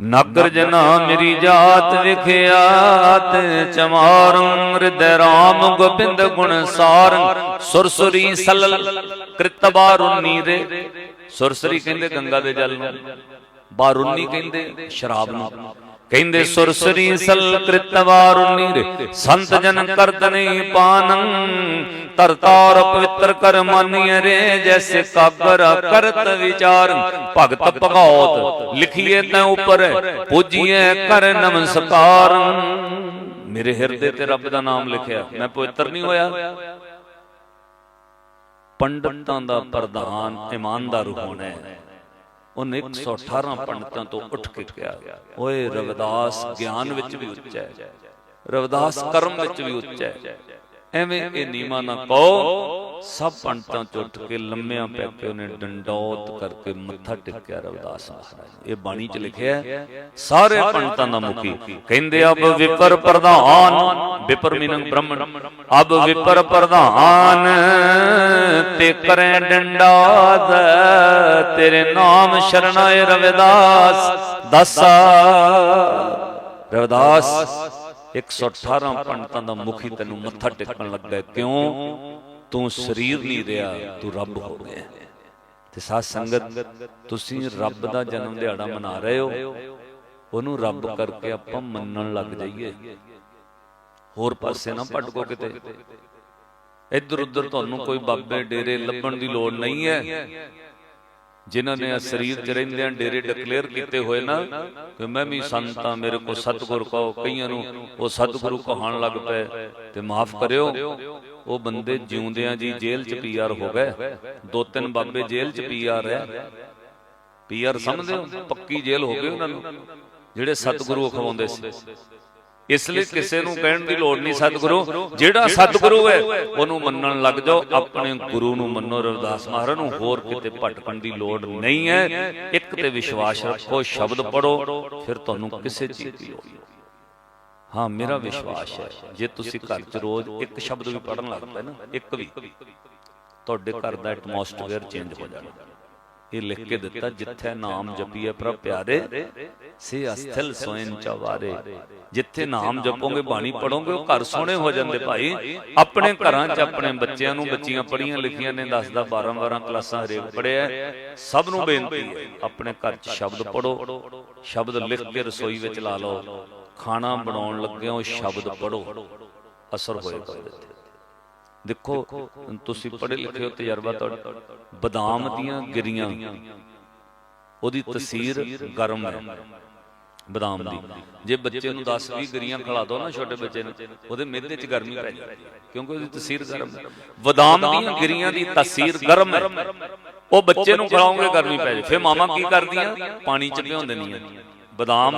ਨਗਰ ਜਨਾ ਮੇਰੀ ਜਾਤ ਵਿਖਿਆਤ ਚਮਾਰੰ ਹਿਰਦੈ ਰਾਮ ਗੋਬਿੰਦ ਗੁਣ ਸਾਰੰ ਸੁਰਸੁਰੀ ਸਲਲ ਕ੍ਰਿਤਬਾਰੁਨੀ ਰੇ ਸੁਰਸਰੀ ਕਹਿੰਦੇ ਗੰਗਾ ਦੇ ਜਲ ਨੂੰ। ਬਾਰੁਨੀ ਕਹਿੰਦੇ ਸ਼ਰਾਬ ਨੂੰ। ਕਹਿੰਦੇ ਸੁਰਸਰੀ ਸਲ ਕ੍ਰਿਤਵਾਰੁਨੀ ਰੇ ਸੰਤ ਜਨ ਕਰਦਨੇ ਪਾਨੰ ਤਰਤਾਰ ਪਵਿੱਤਰ ਕਰ ਮਾਨੀਏ ਰੇ ਜੈਸੇ ਕਾਗਰ ਕਰਤ ਵਿਚਾਰ ਭਗਤ ਭਗੌਤ ਲਿਖੀਏ ਤੈ ਉਪਰ ਪੂਜੀਏ ਕਰ ਨਮਸਕਾਰ ਮੇਰੇ ਹਿਰਦੇ ਤੇ ਰੱਬ ਦਾ ਨਾਮ ਲਿਖਿਆ ਮੈਂ ਪਵਿੱਤਰ ਨਹੀਂ ਹੋਇਆ। ਪੰਡਤਾਂ ਦਾ ਪ੍ਰਧਾਨ ਇਮਾਨਦਾਰ ਹੋਣਾ ਹੈ। ਉਹਨੇ 118 ਪੰਡਤਾਂ ਤੋਂ ਉੱਠ ਕੇ ਕਿਹਾ, ਓਏ ਰਵਿਦਾਸ, ਗਿਆਨ ਵਿੱਚ ਵੀ ਉੱਚਾ ਹੈ। ਰਵਿਦਾਸ ਕਰਮ ਵਿੱਚ ਵੀ ਉੱਚਾ ਹੈ। ਐਵੇਂ ਇਹ ਨੀਮਾ ਨਾ ਪਾਓ ਸਭ ਪੰਡਤਾਂ ਚ ਉੱਠ ਕੇ ਲੰਮਿਆਂ ਪੈ ਕੇ ਉਹਨੇ ਡੰਡੌਤ ਕਰਕੇ ਮੱਥਾ ਟੇਕਿਆ ਰਵਿਦਾਸ ਮਹਾਰਾਜ ਇਹ ਬਾਣੀ ਚ ਲਿਖਿਆ ਹੈ, ਸਾਰੇ ਪੰਡਤਾਂ ਦਾ ਮੁਖੀ। ਕਹਿੰਦੇ ਅਬ ਵਿਪਰ ਪ੍ਰਧਾਨ ਵਿਪਰ ਮੀਨੰ ਬ੍ਰਹਮਣ। ਅਬ ਵਿਪਰ ਪ੍ਰਧਾਨ ਤੇ ਕਰੇ ਡੰਡਾਦ ਤੇਰੇ ਨਾਮ ਸ਼ਰਣਾਏ ਰਵਿਦਾਸ। ਦਸਾ। ਰਵਿਦਾਸ 118 ਪੰਡਤਾਂ ਦਾ ਮੁਖੀ ਤੈਨੂੰ ਮੱਥਾ ਟੇਕਣ ਲੱਗਾ। ਕਿਉਂ? ਤੂੰ ਸਰੀਰ ਨਹੀਂ ਰਿਹਾ, ਤੂੰ ਰੱਬ ਹੋ ਗਿਆ। ਤੇ ਸਾਧ ਸੰਗਤ, ਤੁਸੀਂ ਰੱਬ ਦਾ ਜਨਮ ਦਿਹਾੜਾ ਮਨਾ ਰਹੇ ਹੋ। ਉਹਨੂੰ ਰੱਬ ਕਰਕੇ ਆਪਾਂ ਮੰਨਣ ਲੱਗ ਜਾਈਏ। ਹੋਰ ਪਾਸੇ ਨਾ ਭਟਕੋ ਕਿਤੇ। ਇੱਧਰ ਉੱਧਰ ਤੁਹਾਨੂੰ ਕੋਈ ਬਾਬੇ ਡੇਰੇ ਲੱਭਣ ਦੀ ਲੋੜ ਨਹੀਂ ਹੈ। ਜਿਨ੍ਹਾਂ ਨੇ ਸਰੀਰ ਚ ਰਹਿੰਦਿਆਂ ਡੇਰੇ ਡਿਕਲੇਅਰ ਕੀਤੇ ਹੋਏ ਨਾ ਕਿ ਮੈਂ ਵੀ ਸੰਤਾਂ ਮੇਰੇ ਕੋ ਸਤਿਗੁਰ ਕਹੋ, ਕਈਆਂ ਨੂੰ ਉਹ ਸਤਿਗੁਰੂ ਕਹਾਣ ਲੱਗ ਪਏ, ਤੇ ਮਾਫ ਕਰਿਓ। ਉਹ ਬੰਦੇ ਜਿਉਂਦਿਆਂ ਜੀ ਜੇਲ੍ਹ ਚ ਪੀਆਰ ਹੋ ਗਏ। ਦੋ ਤਿੰਨ ਬਾਬੇ ਜੇਲ੍ਹ ਚ ਪੀਆਰ ਹੈ ਪੀਆਰ ਸਮਝਦੇ ਹੋ? ਪੱਕੀ ਜੇਲ੍ਹ ਹੋ ਗਈ ਉਹਨਾਂ ਨੂੰ, ਜਿਹੜੇ ਸਤਿਗੁਰੂ ਖਵਾਉਂਦੇ ਸੀ। ਇਸ ਲਈ ਕਿਸੇ ਨੂੰ ਕਹਿਣ ਦੀ ਲੋੜ ਨਹੀਂ ਸਤਿਗੁਰੂ। ਜਿਹੜਾ ਸਤਿਗੁਰੂ ਹੈ, ਉਹਨੂੰ ਮੰਨਣ ਲੱਗ ਜਾਓ। ਆਪਣੇ ਗੁਰੂ ਨੂੰ ਮੰਨੋ, ਰਵਿਦਾਸ ਮਹਾਰਾਜ ਨੂੰ। ਹੋਰ ਕਿਤੇ ਭਟਕਣ ਦੀ ਲੋੜ ਨਹੀਂ ਹੈ। ਇੱਕ ਤੇ ਵਿਸ਼ਵਾਸ ਰੱਖੋ, ਸ਼ਬਦ ਪੜੋ ਫਿਰ ਤੁਹਾਨੂੰ ਕਿਸੇ ਚੀਜ਼ ਦੀ ਲੋੜ ਨਹੀਂ। ਹਾਂ ਮੇਰਾ ਵਿਸ਼ਵਾਸ ਹੈ। ਜੇ ਤੁਸੀਂ ਘਰ 'ਚ ਰੋਜ਼ ਇੱਕ ਸ਼ਬਦ ਵੀ ਪੜਨ ਲੱਗ ਪਏ ਨਾ ਇੱਕ ਵੀ। ਤੁਹਾਡੇ ਘਰ ਦਾ ਐਟਮੋਸਫੇਅਰ ਚੇਂਜ ਹੋ ਜਾਣਾ। ਇਹ ਲਿਖ ਕੇ ਦਿੱਤਾ ਜਿੱਥੇ ਨਾਮ ਜਪੀਏ ਪ੍ਰਭ ਪਿਆਰੇ ਸੇ ਅਸਥਲ ਸੋਇਨ ਚਵਾਰੇ। ਜਿੱਥੇ ਨਾਮ ਜਪੋਗੇ ਬਾਣੀ ਪੜੋਗੇ ਉਹ ਘਰ ਸੋਹਣੇ ਹੋ ਜਾਂਦੇ ਭਾਈ। ਆਪਣੇ ਘਰਾਂ 'ਚ ਆਪਣੇ ਬੱਚਿਆਂ ਨੂੰ ਬੱਚੀਆਂ ਪੜੀਆਂ ਲਿਖੀਆਂ ਨੇ 10 10 12 12 ਕਲਾਸਾਂ ਹਰੇਕ ਪੜਿਆ ਸਭ ਨੂੰ ਬੇਨਤੀ ਹੈ ਆਪਣੇ ਘਰ 'ਚ ਸ਼ਬਦ ਪੜੋ ਸ਼ਬਦ ਲਿਖ ਕੇ ਰਸੋਈ ਵਿੱਚ ਲਾ ਲਓ ਖਾਣਾ ਬਣਾਉਣ ਲੱਗਿਆਂ ਉਹ ਸ਼ਬਦ ਪੜੋ ਅਸਰ ਹੋਏਗਾ ਉਹਦੇ ਤੇ ਦੇਖੋ ਤੁਸੀਂ ਪੜ੍ਹੇ ਲਿਖੇ ਹੋ ਤਜਰਬਾ ਤੁਹਾਡਾ। ਬਦਾਮ ਦੀਆਂ ਗਿਰੀਆਂ। ਉਹਦੀ ਤਸੀਰ ਗਰਮ ਹੈ। ਬਦਾਮ ਦੀ। ਜੇ ਬੱਚੇ ਨੂੰ 10 20 ਗਿਰੀਆਂ ਖਿਲਾ ਦੋ ਨਾ ਛੋਟੇ ਬੱਚੇ ਨੂੰ ਉਹਦੇ ਮਿਹਦੇ 'ਚ ਗਰਮੀ ਪੈ ਜਾਂਦੀ ਕਿਉਂਕਿ ਉਹਦੀ ਤਸੀਰ ਗਰਮ ਹੈ। ਬਦਾਮ ਦੀਆਂ ਗਿਰੀਆਂ ਦੀ ਤਸੀਰ ਗਰਮ ਹੈ। ਉਹ ਬੱਚੇ ਨੂੰ ਖਿਲਾਓਗੇ ਗਰਮੀ ਪੈ ਜਾਏ ਫਿਰ ਮਾਮਾ ਕੀ ਕਰਦੀਆਂ? ਪਾਣੀ 'ਚ ਭਿਉਂ ਦਿੰਦੀਆਂ ਬਦਾਮ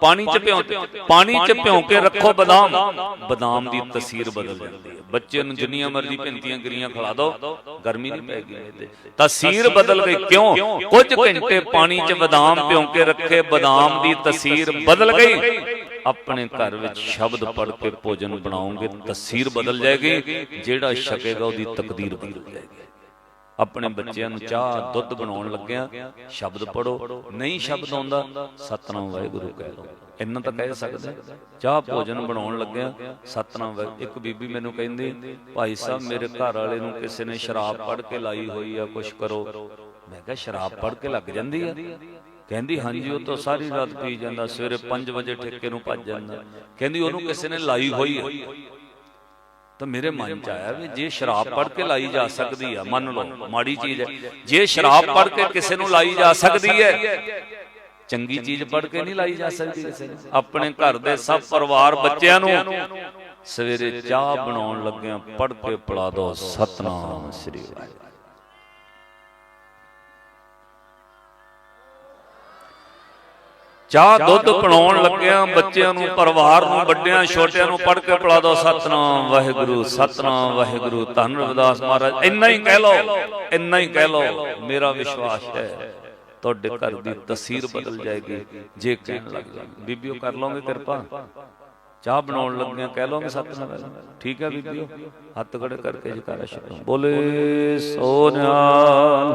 ਪਾਣੀ 'ਚ ਭਿਉਂ ਪਾਣੀ 'ਚ ਭਿਉਂ ਕੇ ਰੱਖੋ ਬਦਾਮ। ਬਦਾਮ। ਦੀ ਤਸੀਰ ਬਦਲ ਜਾਂਦੀ ਹੈ। ਬੱਚੇ ਨੂੰ ਜਿੰਨੀਆਂ ਮਰਜ਼ੀ ਭਿੰਤੀਆਂ ਗਰੀਆਂ ਖਿਲਾ ਦਿਓ। ਗਰਮੀ ਨਹੀਂ ਪੈਗੀ ਇਹਦੇ ਤਸੀਰ ਬਦਲ ਗਈ ਕਿਉਂ? ਕੁਝ ਘੰਟੇ ਪਾਣੀ 'ਚ ਬਦਾਮ ਭਿਉਂ ਕੇ ਰੱਖੇ ਬਦਾਮ ਦੀ ਤਸੀਰ ਬਦਲ ਗਈ। ਆਪਣੇ ਘਰ ਵਿੱਚ ਸ਼ਬਦ ਪੜ੍ਹ ਕੇ ਭੋਜਨ ਬਣਾਓਗੇ ਤਸੀਰ ਬਦਲ ਜਾਏਗੀ। ਜਿਹੜਾ ਛਕੇਗਾ ਉਹਦੀ ਤਕਦੀਰ ਬਦਲ ਜਾਏਗੀ। ਆਪਣੇ ਬੱਚਿਆਂ ਨੂੰ ਚਾਹ ਦੁੱਧ ਬਣਾਉਣ ਲੱਗਿਆ ਸ਼ਬਦ ਪੜੋ ਨਹੀਂ ਸ਼ਬਦ ਆਉਂਦਾ ਸਤਨਾਮ ਵਾਹਿਗੁਰੂ ਕਹਿ ਲਓ ਇੰਨਾ ਤਾਂ ਕਹਿ ਸਕਦੇ ਚਾਹ ਭੋਜਨ ਬਣਾਉਣ ਲੱਗਿਆ ਸਤਨਾਮ ਵਾਹਿਗੁਰੂ। ਇੱਕ ਬੀਬੀ ਮੈਨੂੰ ਕਹਿੰਦੀ ਭਾਈ ਸਾਹਿਬ ਮੇਰੇ ਘਰ ਵਾਲੇ ਨੂੰ ਕਿਸੇ ਨੇ ਸ਼ਰਾਬ ਪੜ ਕੇ ਲਾਈ ਹੋਈ ਆ ਕੁਛ ਕਰੋ। ਮੈਂ ਕਿਹਾ ਸ਼ਰਾਬ ਪੜ ਕੇ ਲੱਗ ਜਾਂਦੀ ਆ? ਕਹਿੰਦੀ ਹਾਂਜੀ ਉਹ ਤਾਂ ਸਾਰੀ ਰਾਤ ਪੀ ਜਾਂਦਾ ਸਵੇਰੇ 5 ਵਜੇ ਠੇਕੇ ਨੂੰ ਭੱਜ ਜਾਂਦਾ। ਕਹਿੰਦੀ ਉਹਨੂੰ ਕਿਸੇ ਨੇ ਲਾਈ ਹੋਈ ਹੈ ਤਾਂ ਮੇਰੇ ਮਨ ਚ ਆਇਆ ਵੀ ਜੇ ਸ਼ਰਾਬ ਪੜ ਕੇ ਲਾਈ ਜਾ ਸਕਦੀ ਆ ਮੰਨ ਲਓ ਮਾੜੀ ਚੀਜ਼ ਹੈ। ਜੇ ਸ਼ਰਾਬ ਪੜ ਕੇ ਕਿਸੇ ਨੂੰ ਲਾਈ ਜਾ ਸਕਦੀ ਹੈ ਚੰਗੀ ਚੀਜ਼ ਪੜ ਕੇ ਨਹੀਂ ਲਾਈ ਜਾ ਸਕਦੀ ਕਿਸੇ ਨੂੰ। ਆਪਣੇ ਘਰ ਦੇ ਸਭ ਪਰਿਵਾਰ ਬੱਚਿਆਂ ਨੂੰ ਸਵੇਰੇ ਚਾਹ ਬਣਾਉਣ ਲੱਗਿਆਂ ਪੜ ਕੇ ਪੜਾ ਦੋ ਸਤਨਾਮ ਸ੍ਰੀ ਵਾਹਿਗੁਰੂ। ਚਾਹ ਦੁੱਧ ਬਣਾਉਣ ਲੱਗਿਆਂ ਬੱਚਿਆਂ ਨੂੰ ਪਰਿਵਾਰ ਨੂੰ ਵੱਡਿਆਂ ਛੋਟਿਆਂ ਨੂੰ ਪੜ ਕੇ ਪੜਾ ਦੋ ਸਤਨਾਮ ਵਾਹਿਗੁਰੂ ਸਤਨਾਮ ਵਾਹਿਗੁਰੂ ਧੰਨ ਰਵਿਦਾਸ ਮਹਾਰਾਜ। ਇੰਨਾ ਹੀ ਕਹਿ ਲਓ ਇੰਨਾ ਹੀ ਕਹਿ ਲਓ ਮੇਰਾ ਵਿਸ਼ਵਾਸ ਹੈ ਤੁਹਾਡੇ ਘਰ ਦੀ ਤਸਵੀਰ ਬਦਲ ਜਾਏਗੀ। ਜੇ ਕਹਿਣ ਲੱਗ ਜਾਏ ਬੀਬੀਓ ਕਰ ਲਓਗੇ ਕਿਰਪਾ? ਚਾਹ ਬਣਾਉਣ ਲੱਗਿਆਂ ਕਹਿ ਲਓਗੇ ਸਤਨਾਮ। ਠੀਕ ਹੈ ਬੀਬੀਓ ਹੱਥ ਖੜੇ ਕਰਕੇ ਜਕਾਰਾ ਸ਼ੁਰੂ। ਬੋਲੇ ਸੋਨਿਆਲ।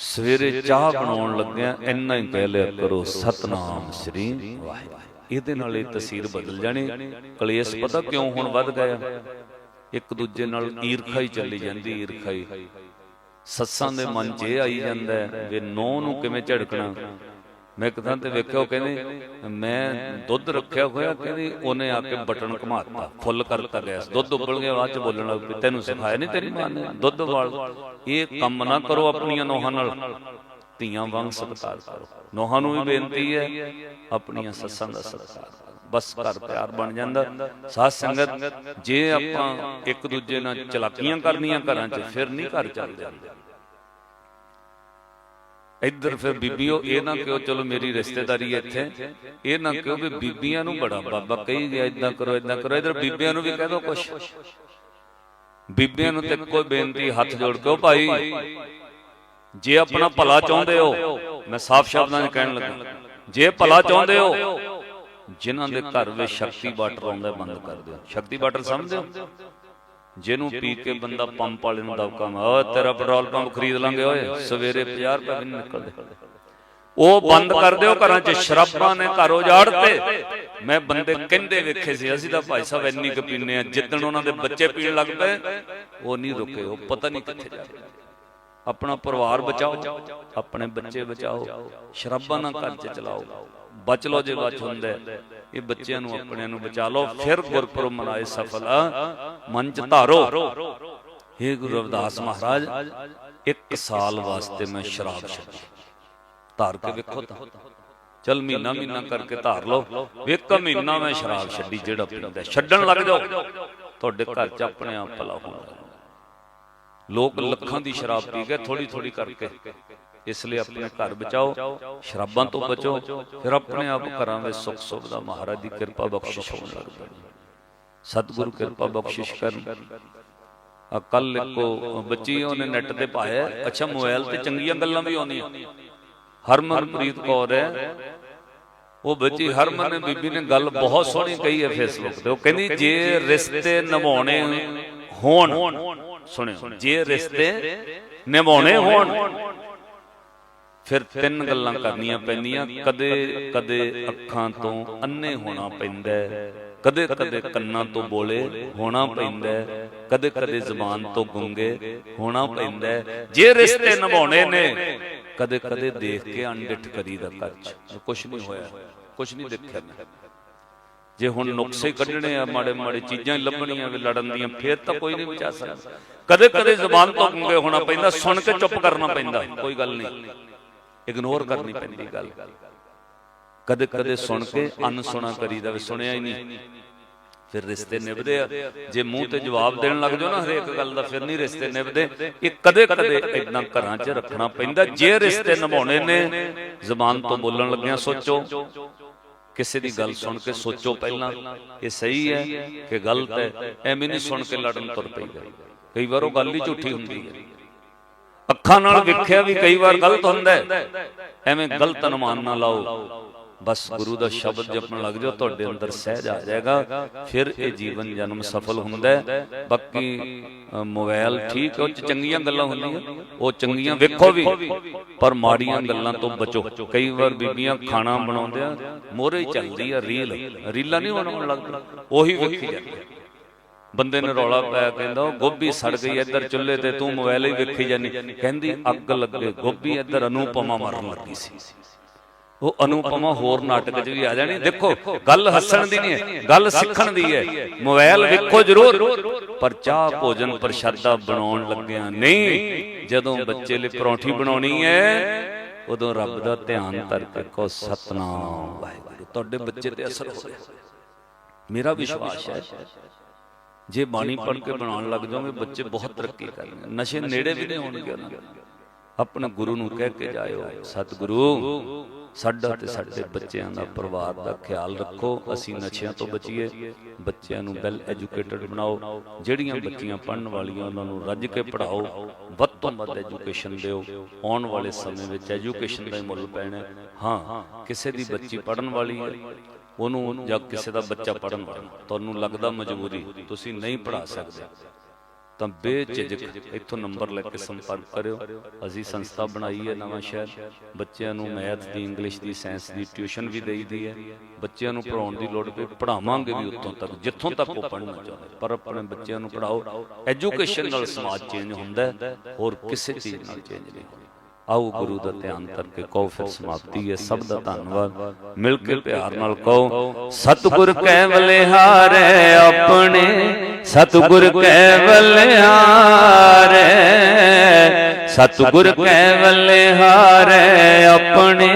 ਸਵੇਰੇ ਚਾਹ ਬਣਾਉਣ ਲੱਗਿਆ ਇੰਨਾ ਹੀ ਕਹਿ ਲਿਆ ਕਰੋ, ਸਤਨਾਮ ਸ੍ਰੀ ਵਾਹਿਗੁਰੂ। ਇਹਦੇ ਨਾਲ ਇਹ ਤਸਵੀਰ ਬਦਲ ਜਾਣੀ। ਕਲੇਸ਼ ਪਤਾ ਕਿਉਂ ਹੁਣ ਵੱਧ ਗਿਆ? ਇੱਕ ਦੂਜੇ ਨਾਲ ਈਰਖਾ ਹੀ ਚੱਲੀ ਜਾਂਦੀ, ਈਰਖਾ ਹੀ। ਸੱਸਾਂ ਦੇ ਮਨ 'ਚ ਇਹ ਆਈ ਜਾਂਦਾ ਵੀ ਨੌ ਨੂੰ ਕਿਵੇਂ ਝੜਕਣਾ? ਮੈਂ ਇੱਕ ਥਾਂ ਤੇ ਵੇਖਿਆ, ਉਹ ਕਹਿੰਦੇ, ਮੈਂ ਦੁੱਧ ਰੱਖਿਆ ਹੋਇਆ, ਕਹਿੰਦੀ, ਉਹਨੇ ਆ ਕੇ ਬਟਨ ਘੁਮਾਤਾ, ਫੁੱਲ ਕਰਤਾ ਗੈਸ, ਦੁੱਧ ਉਬਲ ਗਿਆ, ਬਾਅਦ ਚ ਬੋਲਣ ਲੱਗ ਪਈ, ਤੈਨੂੰ ਸਿਖਾਇਆ ਨਹੀਂ ਤੇਰੀ ਮਾਂ ਨੇ ਦੁੱਧ ਵਾਲ, ਇਹ ਕੰਮ ਨਾ ਕਰੋ ਆਪਣੀਆਂ ਨੋਹਾਂ ਨਾਲ, ਧੀਆਂ ਵਾਂਗ ਸਤਿਕਾਰ ਕਰੋ, ਨੋਹਾਂ ਨੂੰ ਵੀ ਬੇਨਤੀ ਹੈ, ਆਪਣੀਆਂ ਸੱਸਾਂ ਦਾ ਸਤਿਕਾਰ ਕਰੋ। ਬਸ ਘਰ ਪਿਆਰ ਬਣ ਜਾਂਦਾ, ਸਾਧ ਸੰਗਤ, ਜੇ ਆਪਾਂ ਇੱਕ ਦੂਜੇ ਨਾਲ ਚਲਾਕੀਆਂ ਕਰਨੀਆਂ ਘਰਾਂ 'ਚ, ਫਿਰ ਨਹੀਂ ਘਰ ਚੱਲ ਜਾਂਦੇ ਇੱਧਰ ਫਿਰ ਬੀਬੀਓ, ਇਹ ਨਾ ਕਿਉਂ ਚਲੋ ਮੇਰੀ ਰਿਸ਼ਤੇਦਾਰੀ ਇੱਥੇ? ਇਹ ਨਾ ਕਿਉਂ ਵੀ ਬੀਬੀਆਂ ਨੂੰ ਬੜਾ ਬਾਬਾ ਕਹੀ ਗਿਆ ਇਦਾਂ ਕਰੋ ਇਦਾਂ ਕਰੋ, ਇੱਧਰ ਬੀਬੀਆਂ ਨੂੰ ਵੀ ਕਹਿ ਦੋ ਕੁਛ। ਬੀਬੀਆਂ ਨੂੰ ਤੇ ਕੋਈ ਬੇਨਤੀ, ਹੱਥ ਜੋੜ ਕੇ ਉਹ ਭਾਈ, ਜੇ ਆਪਣਾ ਭਲਾ ਚਾਹੁੰਦੇ ਹੋ, ਮੈਂ ਸਾਫ਼ ਸ਼ਬਦਾਂ 'ਚ ਕਹਿਣ ਲੱਗਾ, ਜੇ ਭਲਾ ਚਾਹੁੰਦੇ ਹੋ, ਜਿਨ੍ਹਾਂ ਦੇ ਘਰ ਵਿੱਚ ਸ਼ਕਤੀ ਵਾਟਰ ਆਉਂਦਾ, ਬੰਦ ਕਰ ਦਿਓ। ਸ਼ਕਤੀ ਵਾਟਰ ਸਮਝਦੇ ਹੋ? ਜਿਹਨੂੰ ਪੀ ਕੇ ਬੰਦਾ ਪੰਪ ਵਾਲੇ ਨੂੰ ਦਬਕਾ ਮਾਰ ਤੇਰਾ ਪੈਟਰੋਲ ਪੰਪ ਖਰੀਦ ਲਾਂਗੇ ਓਏ ਸਵੇਰੇ 50 ਰੁਪਏ ਵੀ ਨਿਕਲਦੇ। ਉਹ ਬੰਦ ਕਰ ਦਿਓ ਘਰਾਂ 'ਚ ਸ਼ਰਾਬਾਂ ਨੇ ਘਰ ਉਜਾੜਤੇ ਮੈਂ ਬੰਦੇ ਕਹਿੰਦੇ ਵੇਖੇ ਸੀ ਅਸੀਂ ਤਾਂ ਭਾਈ ਸਾਹਿਬ ਇੰਨੀ ਕੁ ਪੀਨੇ ਆ ਜਿੱਦਣ ਉਹਨਾਂ ਦੇ ਬੱਚੇ ਪੀਣ ਲੱਗ ਪਏ ਉਹ ਨਹੀਂ ਰੁਕੇ ਉਹ ਪਤਾ ਨਹੀਂ ਕਿੱਥੇ ਜਾ ਰਹੇ ਆਪਣਾ ਪਰਿਵਾਰ ਬਚਾਓ ਆਪਣੇ ਬੱਚੇ ਬਚਾਓ ਸ਼ਰਾਬਾਂ ਨਾ ਘਰ 'ਚ ਚਲਾਓ। ਬਚ ਲੋ ਜੇ ਬਚ ਹੁੰਦਾ ਇਹ ਬੱਚਿਆਂ ਨੂੰ ਆਪਣਿਆਂ ਨੂੰ ਬਚਾ ਲਓ। ਫਿਰ ਗੁਰਪੁਰਬ ਮਨਾਏ ਸਫਲ ਮਨ ਧਾਰੋ। हे ਗੁਰੂ ਰਵਿਦਾਸ ਮਹਾਰਾਜ, ਇੱਕ ਸਾਲ ਵਾਸਤੇ ਮੈਂ ਸ਼ਰਾਬ ਛੱਡੀ। ਧਾਰ ਕੇ ਵੇਖੋ ਤਾਂ। ਚਲ ਮਹੀਨਾ ਮਹੀਨਾ ਕਰਕੇ ਧਾਰ ਲਓ। ਇੱਕ ਮਹੀਨਾ ਮੈਂ ਸ਼ਰਾਬ ਛੱਡੀ, ਜਿਹੜਾ ਪੀਂਦਾ ਛੱਡਣ ਲੱਗ ਜਾਓ। ਤੁਹਾਡੇ ਘਰ 'ਚ ਆਪਣੇ ਆਪ ਭਲਾ ਹੋਣਾ ਲੋਕ ਲੱਖਾਂ ਦੀ ਸ਼ਰਾਬ ਪੀ ਗਏ ਥੋੜੀ ਥੋੜੀ ਕਰਕੇ। ਇਸ ਲਈ ਆਪਣੇ ਘਰ ਬਚਾਓ ਸ਼ਰਾਬਾਂ ਤੋਂ ਬਚੋ। ਫਿਰ ਆਪਣੇ ਆਪ ਘਰਾਂ ਵਿੱਚ ਸੁੱਖ ਸੁਵਿਧਾ ਮਹਾਰਾਜ ਦੀ ਕਿਰਪਾ ਬਖਸ਼ਿਸ਼ ਹੋਣ ਲੱਗ ਪੈਣੀ ਸਤਿਗੁਰੂ ਕਿਰਪਾ ਬਖਸ਼ਿਸ਼ ਕਰਨ। ਆ ਕੱਲ ਇੱਕੋ ਬੱਚੀ ਉਹਨੇ ਨੈਟ ਤੇ ਪਾਇਆ ਅੱਛਾ ਮੋਬਾਈਲ ਤੇ ਚੰਗੀਆਂ ਗੱਲਾਂ ਵੀ ਆਉਂਦੀਆਂ। ਹਰਮਨਪ੍ਰੀਤ ਕੌਰ ਹੈ। ਉਹ ਬੱਚੀ ਹਰਮਨ ਨੇ ਬੀਬੀ ਨੇ ਗੱਲ ਬਹੁਤ ਸੋਹਣੀ ਕਹੀ ਹੈ ਫੇਸਬੁੱਕ ਤੇ। ਉਹ ਕਹਿੰਦੀ ਜੇ ਰਿਸ਼ਤੇ ਨਿਭਾਉਣੇ ਹੋਣ। ਸੁਣਿਓ। ਜੇ ਰਿਸ਼ਤੇ ਨਿਭਾਉਣੇ ਹੋਣ ਫਿਰ ਤਿੰਨ ਗੱਲਾਂ ਕਰਨੀਆਂ ਪੈਂਦੀਆਂ। ਕਦੇ ਕਦੇ ਅੱਖਾਂ ਤੋਂ ਅੰਨੇ ਹੋਣਾ ਪੈਂਦਾ ਕਦੇ ਕਦੇ ਕੰਨਾਂ ਤੋਂ ਬੋਲੇ ਹੋਣਾ ਪੈਂਦਾ ਕਦੇ ਕਦੇ ਜ਼ੁਬਾਨ ਤੋਂ ਗੁੰਗੇ ਹੋਣਾ ਪੈਂਦਾ ਜੇ ਰਿਸ਼ਤੇ ਨਿਭਾਉਣੇ ਨੇ ਕਦੇ ਕਦੇ ਦੇਖ ਕੇ ਅਣਡਿੱਠ ਕਰੀਦਾ ਕੱਚ ਕੁਝ ਨਹੀਂ ਹੋਇਆ ਕੁਝ ਨਹੀਂ ਦੇਖਿਆ ਜੇ ਹੁਣ ਨੁਕਸੇ ਕੱਢਣੇ ਆ ਮਾੜੇ ਮਾੜੇ ਚੀਜ਼ਾਂ ਹੀ ਲੱਭਣੀਆਂ ਵੀ ਲੜਨ ਦੀਆਂ ਫੇਰ ਤਾਂ ਕੋਈ ਨਹੀਂ ਬਚਾ ਸਕਦਾ। ਕਦੇ ਕਦੇ ਜ਼ੁਬਾਨ ਤੋਂ ਗੁੰਗੇ ਹੋਣਾ ਪੈਂਦਾ ਸੁਣ ਕੇ ਚੁੱਪ ਕਰਨਾ ਪੈਂਦਾ ਕੋਈ ਗੱਲ ਨਹੀਂ। ਇਗਨੋਰ ਕਰਨੀ ਪੈਂਦੀ ਗੱਲ। ਕਦੇ ਕਦੇ ਸੁਣ ਕੇ ਅਨਸੁਣਾ ਕਰੀਦਾ ਵੀ ਸੁਣਿਆ ਹੀ ਨਹੀਂ। ਫਿਰ ਰਿਸ਼ਤੇ ਨਿਭਦੇ ਆ। ਜੇ ਮੂੰਹ ਤੇ ਜਵਾਬ ਦੇਣ ਲੱਗ ਜਾਓ ਨਾ ਹਰੇਕ ਗੱਲ ਦਾ ਫਿਰ ਨਹੀਂ ਰਿਸ਼ਤੇ ਨਿਭਦੇ। ਇਹ ਕਦੇ ਕਦੇ ਇਦਾਂ ਘਰਾਂ 'ਚ ਰੱਖਣਾ ਪੈਂਦਾ। ਜੇ ਰਿਸ਼ਤੇ ਨਿਭਾਉਣੇ ਨੇ ਜ਼ਬਾਨ ਤੋਂ ਬੋਲਣ ਲੱਗਿਆਂ ਸੋਚੋ। ਕਿਸੇ ਦੀ ਗੱਲ ਸੁਣ ਕੇ ਸੋਚੋ ਪਹਿਲਾਂ ਇਹ ਸਹੀ ਹੈ ਕਿ ਗਲਤ ਹੈ। ਐਵੇਂ ਨਹੀਂ ਸੁਣ ਕੇ ਲੜਨ ਤੁਰ ਪਈਦਾ ਕਈ ਵਾਰ ਉਹ ਗੱਲ ਹੀ। ਝੂਠੀ ਹੁੰਦੀ ਹੈ। ਅੱਖਾਂ ਨਾਲ ਵੇਖਿਆ ਵੀ ਕਈ ਵਾਰ ਗਲਤ ਹੁੰਦਾ ਹੈ। ਐਵੇਂ ਗਲਤ ਅਨੁਮਾਨ ਨਾ ਲਾਓ। ਬਸ ਗੁਰੂ ਦਾ ਸ਼ਬਦ ਜਪਣ ਲੱਗ ਜਾਓ, ਤੁਹਾਡੇ ਅੰਦਰ ਸਹਿਜ ਆ ਜਾਏਗਾ। ਫਿਰ ਇਹ ਜੀਵਨ ਜਨਮ ਸਫਲ ਹੁੰਦਾ ਹੈ। ਬਾਕੀ ਮੋਬਾਈਲ ਠੀਕ ਉਹ ਚ ਚੰਗੀਆਂ ਗੱਲਾਂ ਹੁੰਦੀਆਂ। ਉਹ ਚੰਗੀਆਂ ਵੇਖੋ ਵੀ, ਪਰ ਮਾੜੀਆਂ ਗੱਲਾਂ ਤੋਂ ਬਚੋ। ਕਈ ਵਾਰ ਬੀਬੀਆਂ ਖਾਣਾ ਬਣਾਉਂਦੇ ਆ ਮੋਰੇ ਚੱਲਦੀ ਆ ਰੀਲ। ਰੀਲਾਂ ਨਹੀਂ ਬਣਾਉਣ ਲੱਗਦਾ ਉਹੀ ਵੇਖੀ ਜਾਂਦੀ ਬੰਦੇ ਨੇ ਰੌਲਾ ਪਾਇਆ, ਕਹਿੰਦਾ, ਉਹ ਗੋਭੀ ਸੜ ਗਈ ਇੱਧਰ ਚੁੱਲ੍ਹੇ ਤੇ, ਤੂੰ ਮੋਬਾਈਲ ਹੀ ਵੇਖੀ ਜਾਨੀ। ਕਹਿੰਦੀ, ਅੱਗ ਲੱਗੇ, ਗੋਭੀ ਇੱਧਰ ਅਨੂਪਮਾ ਮਰਨ ਲੱਗੀ ਸੀ। ਉਹ ਅਨੂਪਮਾ ਹੋਰ ਨਾਟਕ 'ਚ ਵੀ ਆ ਜਾਣੀ। ਦੇਖੋ ਗੱਲ ਹੱਸਣ ਦੀ ਨਹੀਂ ਹੈ ਗੱਲ ਸਿੱਖਣ ਦੀ ਹੈ। ਮੋਬਾਈਲ ਵੇਖੋ ਜ਼ਰੂਰ। ਪਰ ਚਾਹ ਭੋਜਨ ਪ੍ਰਸ਼ਾਦਾ ਬਣਾਉਣ ਲੱਗਿਆ। ਨਹੀਂ ਜਦੋਂ ਬੱਚੇ ਲਈ ਪਰੌਂਠੀ ਬਣਾਉਣੀ ਹੈ ਉਦੋਂ ਰੱਬ ਦਾ ਧਿਆਨ ਧਰ ਕੇ ਕੋ ਸਤਨਾਮ ਵਾਹਿਗੁਰੂ ਤੁਹਾਡੇ ਬੱਚੇ ਤੇ ਅਸਰ ਹੋ ਰਿਹਾ। ਮੇਰਾ ਵਿਸ਼ਵਾਸ ਹੈ ਜੇ ਬਾਣੀ ਪੜ੍ਹ ਕੇ ਬਣਾਉਣ ਲੱਗ ਜਾਓਗੇ ਬੱਚੇ ਬਹੁਤ ਤਰੱਕੀ ਕਰਨਗੇ। ਨਸ਼ੇ ਨੇੜੇ ਵੀ ਨਹੀਂ ਹੋਣਗੇ ਉਹਨਾਂ ਆਪਣੇ ਗੁਰੂ ਨੂੰ ਕਹਿ ਕੇ ਜਾਇਓ ਸਤਿਗੁਰੂ ਸਾਡਾ ਤੇ ਸਾਡੇ ਬੱਚਿਆਂ ਦਾ ਪਰਿਵਾਰ ਦਾ ਖਿਆਲ ਰੱਖੋ ਅਸੀਂ ਨਸ਼ਿਆਂ ਤੋਂ ਬਚੀਏ। ਬੱਚਿਆਂ ਨੂੰ ਵੈਲ ਐਜੂਕੇਟਡ ਬਣਾਓ ਜਿਹੜੀਆਂ ਬੱਚੀਆਂ ਪੜ੍ਹਨ ਵਾਲੀਆਂ ਉਹਨਾਂ ਨੂੰ ਰੱਜ ਕੇ ਪੜ੍ਹਾਓ ਵੱਧ ਤੋਂ ਵੱਧ ਐਜੂਕੇਸ਼ਨ ਦਿਓ। ਆਉਣ ਵਾਲੇ ਸਮੇਂ ਵਿੱਚ ਐਜੂਕੇਸ਼ਨ ਦਾ ਹੀ ਮੁੱਲ ਪੈਣਾ ਹੈ। ਕਿਸੇ ਦੀ ਬੱਚੀ ਪੜ੍ਹਨ ਵਾਲੀ ਹੈ ਉਹਨੂੰ ਜਾਂ ਕਿਸੇ ਦਾ ਬੱਚਾ ਪੜਨ ਵਾਲਾ। ਤੁਹਾਨੂੰ ਲੱਗਦਾ ਮਜਬੂਰੀ ਤੁਸੀਂ ਨਹੀਂ ਪੜਾ ਸਕਦੇ। ਤਾਂ ਬੇਝਿਜਕ ਇੱਥੋਂ ਨੰਬਰ ਲੈ ਕੇ ਸੰਪਰਕ ਕਰਿਓ। ਅਸੀਂ ਸੰਸਥਾ ਬਣਾਈ ਹੈ ਨਵਾਂ ਸ਼ਹਿਰ। ਬੱਚਿਆਂ ਨੂੰ ਮੈਥ ਦੀ, ਇੰਗਲਿਸ਼ ਦੀ, ਸਾਇੰਸ ਦੀ ਟਿਊਸ਼ਨ ਵੀ ਦੇਈਦੀ ਹੈ। ਬੱਚਿਆਂ ਨੂੰ ਪੜਾਉਣ ਦੀ ਲੋੜ ਪਈ ਪੜਾਵਾਂਗੇ ਵੀ ਉੱਥੋਂ ਤੱਕ, ਜਿੱਥੋਂ ਤੱਕ ਉਹ ਪੜ੍ਹਨਾ ਚਾਹੁੰਦੇ ਪਰ ਆਪਣੇ ਬੱਚਿਆਂ ਨੂੰ ਪੜਾਓ ਐਜੂਕੇਸ਼ਨ ਨਾਲ ਸਮਾਜ ਚੇਂਜ ਹੁੰਦਾ ਹੋਰ ਕਿਸੇ ਚੀਜ਼ ਨਾਲ ਚੇਂਜ ਨਹੀਂ ਹੁੰਦਾ। ਆਓ ਗੁਰੂ ਦਾ ਧਿਆਨ ਕਰਕੇ ਕਹੋ ਫਿਰ ਸਮਾਪਤੀ ਹੈ। ਸਭ ਦਾ ਧੰਨਵਾਦ। ਮਿਲ ਕੇ ਪਿਆਰ ਨਾਲ ਕਹੋ ਸਤਿਗੁਰ ਕੈਵਲ ਹਾਰੇ ਆਪਣੇ। ਸਤਿਗੁਰ ਕੈਵਲ ਹਾਰੇ। ਸਤਿਗੁਰ ਕੈਵਲ ਹਾਰੇ ਆਪਣੇ।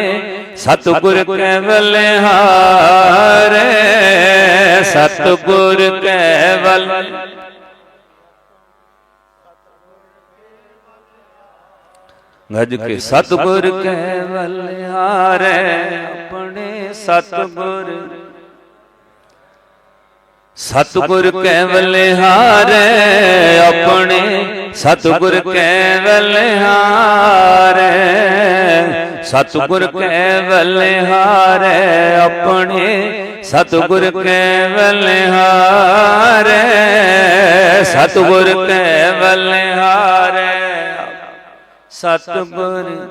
ਸਤਿਗੁਰ ਕੈਵਲ ਹਾਰੇ। ਸਤਿਗੁਰ ਕੈਵਲ ਗੱਜ ਕੇ ਸਤਿਗੁਰ ਕੈਵਲ ਹਾਰੇ ਆਪਣੇ ਸਤਿਗੁਰ। ਸਤਿਗੁਰ ਕੈਵਲ ਹਾਰੇ ਆਪਣੇ ਸਤਿਗੁਰ ਕੈਵਲ ਹਾਰੇ। ਸਤਿਗੁਰ ਕੈਵਲ ਹਾਰੇ ਆਪਣੇ ਸਤਿਗੁਰ ਕੈਵਲ ਹਾਰੇ। ਸਤਿਗੁਰ ਕੈਵਲ ਹਾਰੇ। ਸਤਿਗੁਰ।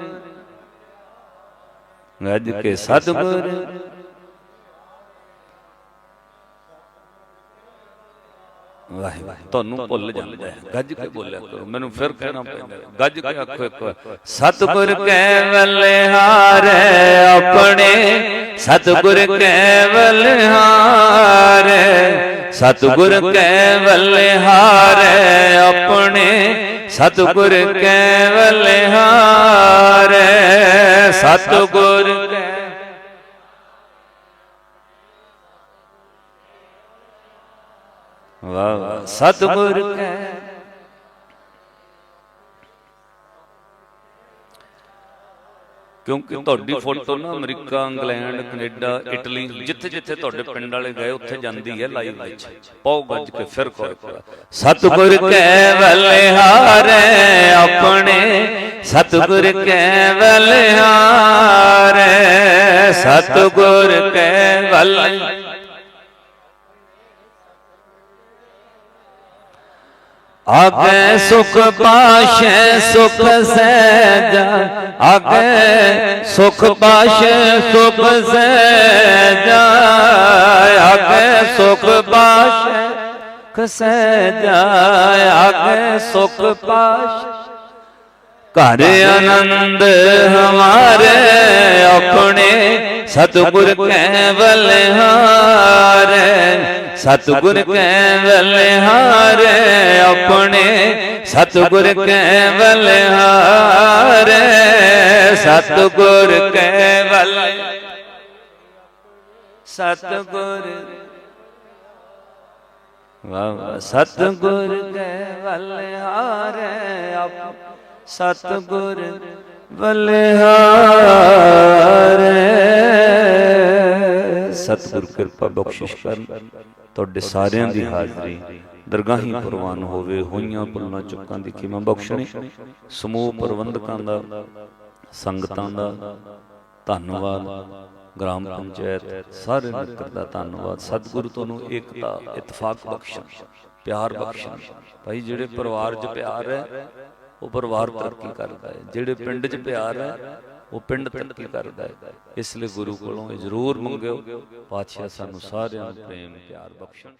ਗੱਜ ਕੇ ਸਤਿਗੁਰ। ਵਾਹਿਗੁਰੂ ਤੁਹਾਨੂੰ ਭੁੱਲ ਜਾਂਦਾ ਹੈ। ਗੱਜ ਕੇ ਬੋਲਿਆ ਕਰੋ। ਮੈਨੂੰ ਫਿਰ ਕਹਿਣਾ ਪੈਂਦਾ। ਗੱਜ ਕੇ ਆਖੋ ਇੱਕ ਵਾਰ। ਸਤਿਗੁਰ ਕੈਵਲ ਹਾਰੇ ਆਪਣੇ। ਸਤਿਗੁਰ ਕੈਵਲ ਹਾਰੇ। ਸਤਿਗੁਰ ਕੈਵਲ ਹਾਰੇ। ਆਪਣੇ। ਸਤਿਗੁਰ ਕੈਵਲ ਹਾਰੇ ਸਤਿਗੁਰ ਵਾਹ ਵਾਹ ਸਤਿਗੁਰ ਕੈ ਕਿਉਂਕਿ ਤੁਹਾਡੀ ਫੋਟੋ ਨਾ ਅਮਰੀਕਾ ਇੰਗਲੈਂਡ ਕੈਨੇਡਾ ਇਟਲੀ ਜਿੱਥੇ ਜਿੱਥੇ ਤੁਹਾਡੇ ਪਿੰਡ ਵਾਲੇ ਗਏ ਉੱਥੇ ਜਾਂਦੀ ਹੈ ਲਾਈਵ ਵਿੱਚ। ਪਾਉ ਗੱਜ ਕੇ ਫਿਰ ਕੋਈ ਸਤਿਗੁਰ ਕੈਵਲ ਹਾਰੇ ਆਪਣੇ ਸਤਿਗੁਰ ਕੈਵਲ ਹਾਰੇ। ਸਤਿਗੁਰ ਕੈਵਲ ਆਗੇ ਸੁਖ ਪਾਸ਼ੈ ਸੁਖ ਸਹਿਜਾ। ਆਗੇ ਸੁਖ ਪਾਸ਼ੈ ਸੁਖ ਸਹਿਜਾ। ਆਗੇ ਸੁਖ ਪਾਸ਼ੈ ਸੁਖ ਸਹਿਜਾ। ਆਗੇ ਸੁਖ ਪਾਸ਼ੈ ਘਰ ਆਨੰਦ ਹਮਾਰੇ ਆਪਣੇ। ਸਤਿਗੁਰ ਕੈਵਲ ਹਾਰੇ ਸਤਿਗੁਰ ਕੈਵਲ ਹਾਰੇ ਆਪਣੇ। ਸਤਿਗੁਰ ਕੈਵਲ ਹਾਰੇ ਸਤਿਗੁਰ ਕੈਵਲ ਸਤਿਗੁਰ ਵਾਹ ਵਾਹ। ਸਤਿਗੁਰ ਕੈਵਲ ਹਾਰੇ ਆਪ ਸਤਿਗੁਰ ਬਲਿਹਾਰੇ। ਸਤਿਗੁਰ ਕਿਰਪਾ ਬਖਸ਼ਿਸ਼ ਕਰਨ। ਤੁਹਾਡੇ ਸਾਰਿਆਂ ਦੀ ਹਾਜ਼ਰੀ ਦਰਗਾਹੀ ਪ੍ਰਵਾਨ ਹੋਵੇ। ਹੋਈਆਂ ਪੁੰਨਾਂ ਚੁੱਕਾਂ ਦੀ ਕੀਮਾ ਬਖਸ਼ਣੀ। ਸਮੂਹ ਪ੍ਰਬੰਧਕਾਂ ਦਾ, ਸੰਗਤਾਂ ਦਾ ਧੰਨਵਾਦ। ਗ੍ਰਾਮ ਪੰਚਾਇਤ ਸਾਰੇ ਨਗਰ ਦਾ ਧੰਨਵਾਦ। ਸਤਿਗੁਰੂ ਤੁਹਾਨੂੰ ਏਕਤਾ, ਇਤਫਾਕ ਬਖਸ਼ਣ, ਪਿਆਰ ਬਖਸ਼ਣ। ਭਾਈ, ਜਿਹੜੇ ਪਰਿਵਾਰ 'ਚ ਪਿਆਰ ਹੈ ਉਹ ਪਰਿਵਾਰ ਤਰੱਕੀ ਕਰਦਾ ਹੈ। ਜਿਹੜੇ ਪਿੰਡ 'ਚ ਪਿਆਰ ਹੈ, ਉਹ ਪਿੰਡ ਤਰੱਕੀ ਕਰਦਾ ਹੈ। ਇਸ ਲਈ ਗੁਰੂ ਕੋਲੋਂ ਇਹ ਜ਼ਰੂਰ ਮੰਗਿਓ, ਪਾਤਸ਼ਾਹ ਸਾਨੂੰ ਸਾਰਿਆਂ ਨੂੰ ਪ੍ਰੇਮ, ਪਿਆਰ ਬਖਸ਼ਣ।